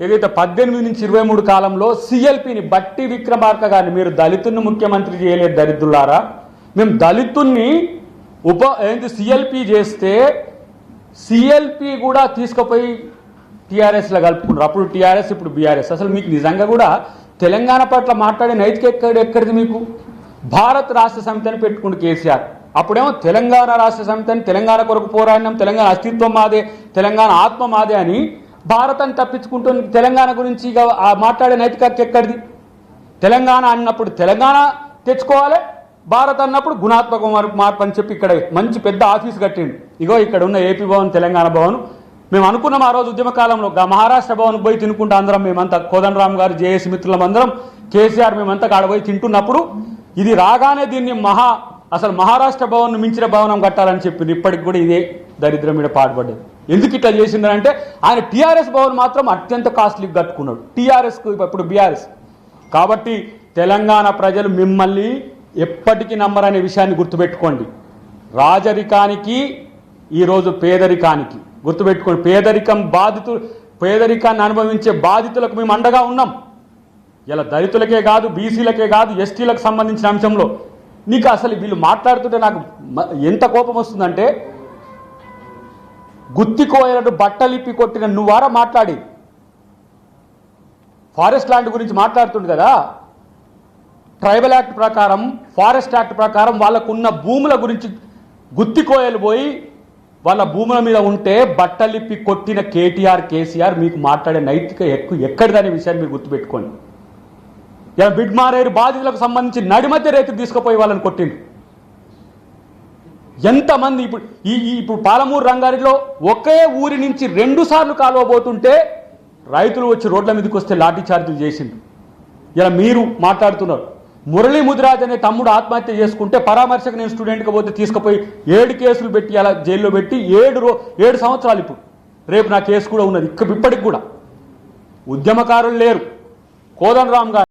ఏదైతే పద్దెనిమిది నుంచి ఇరవై మూడు కాలంలో సిఎల్పిని బట్టి విక్రమార్క గారిని మీరు దళితుని ముఖ్యమంత్రి చేయలేదు దరిద్రులారా? మేము దళితుణ్ణి ఉప ఏంటి సిఎల్పి చేస్తే సిఎల్పి కూడా తీసుకుపోయి టీఆర్ఎస్లో కలుపుకున్నారు అప్పుడు టీఆర్ఎస్ ఇప్పుడు బీఆర్ఎస్ అసలు మీకు నిజంగా కూడా తెలంగాణ పట్ల మాట్లాడే నైతిక ఎక్కడ ఎక్కడిది మీకు? భారత్ రాష్ట్ర సమితిని పెట్టుకుంటు కేసీఆర్. అప్పుడేమో తెలంగాణ రాష్ట్ర సమితి అని తెలంగాణ కొరకు పోరాడినాం తెలంగాణ అస్తిత్వం మాదే తెలంగాణ ఆత్మ మాదే అని భారత్ తప్పించుకుంటూ తెలంగాణ గురించి ఇక మాట్లాడే నైతికత ఎక్కడిది? తెలంగాణ అన్నప్పుడు తెలంగాణ తెచ్చుకోవాలి భారత్ అన్నప్పుడు గుణాత్మక మార్పు మార్పు అని చెప్పి ఇక్కడ మంచి పెద్ద ఆఫీస్ కట్టిండు. ఇగో ఇక్కడ ఉన్న ఏపీ భవన్ తెలంగాణ భవన్. మేము అనుకున్నాం ఆ రోజు ఉద్యమ కాలంలో మహారాష్ట్ర భవన్ పోయి తినుకుంటా అందరం మేమంతా కోదండరామ్ గారు జేఏసీ మిత్రులం అందరం కేసీఆర్ మేమంతా కాడ పోయి తింటున్నప్పుడు ఇది రాగానే దీన్ని మహా అసలు మహారాష్ట్ర భవన్ మించిన భవనం కట్టాలని చెప్పింది. ఇప్పటికి కూడా ఇదే దరిద్రం మీద పాటుపడ్డది. ఎందుకు ఇట్లా చేసిందంటే ఆయన టీఆర్ఎస్ భవన్ మాత్రం అత్యంత కాస్ట్లీ కట్టుకున్నాడు. టీఆర్ఎస్కు ఇప్పుడు బీఆర్ఎస్. కాబట్టి తెలంగాణ ప్రజలు మిమ్మల్ని ఎప్పటికీ నమ్మరనే విషయాన్ని గుర్తుపెట్టుకోండి. రాజరికానికి ఈరోజు పేదరికానికి గుర్తుపెట్టుకోండి. పేదరికం బాధితులు పేదరికాన్ని అనుభవించే బాధితులకు మేము అండగా ఉన్నాం. ఇలా దళితులకే కాదు బీసీలకే కాదు ఎస్టీలకు సంబంధించిన అంశంలో. నీకు అసలు వీళ్ళు మాట్లాడుతుంటే నాకు ఎంత కోపం వస్తుందంటే గుత్తికోయలను బట్టలిప్పి కొట్టిన నువ్వారా మాట్లాడి. ఫారెస్ట్ ల్యాండ్ గురించి మాట్లాడుతుంది కదా? ట్రైబల్ యాక్ట్ ప్రకారం ఫారెస్ట్ యాక్ట్ ప్రకారం వాళ్ళకున్న భూముల గురించి గుత్తికోయలు పోయి వాళ్ళ భూముల మీద ఉంటే బట్టలిప్పి కొట్టిన కేటీఆర్ కేసీఆర్ మీకు మాట్లాడే నైతిక ఎక్కువ ఎక్కడిదనే విషయాన్ని మీరు గుర్తుపెట్టుకోండి. ఇలా బిడ్మారేరు బాధితులకు సంబంధించి నడిమధ్య రైతు తీసుకుపోయి వాళ్ళని కొట్టిండు ఎంతమంది ఇప్పుడు ఈ ఇప్పుడు పాలమూరు రంగారెడ్డిలో ఒకే ఊరి నుంచి రెండు సార్లు కాలువబోతుంటే రైతులు వచ్చి రోడ్ల మీదకి వస్తే లాఠీ చార్జీలు చేసిండు ఇలా మీరు మాట్లాడుతున్నారు. మురళీ ముదిరాజ్ అనే తమ్ముడు ఆత్మహత్య చేసుకుంటే పరామర్శకు నేను స్టూడెంట్గా పోతే తీసుకుపోయి ఏడు కేసులు పెట్టి అలా జైల్లో పెట్టి ఏడు రో ఏడు సంవత్సరాలు ఇప్పుడు. రేపు నా కేసు కూడా ఉన్నది. ఇక్కడ ఇప్పటికి కూడా. ఉద్యమకారులు లేరు. కోదండరామ్ గారు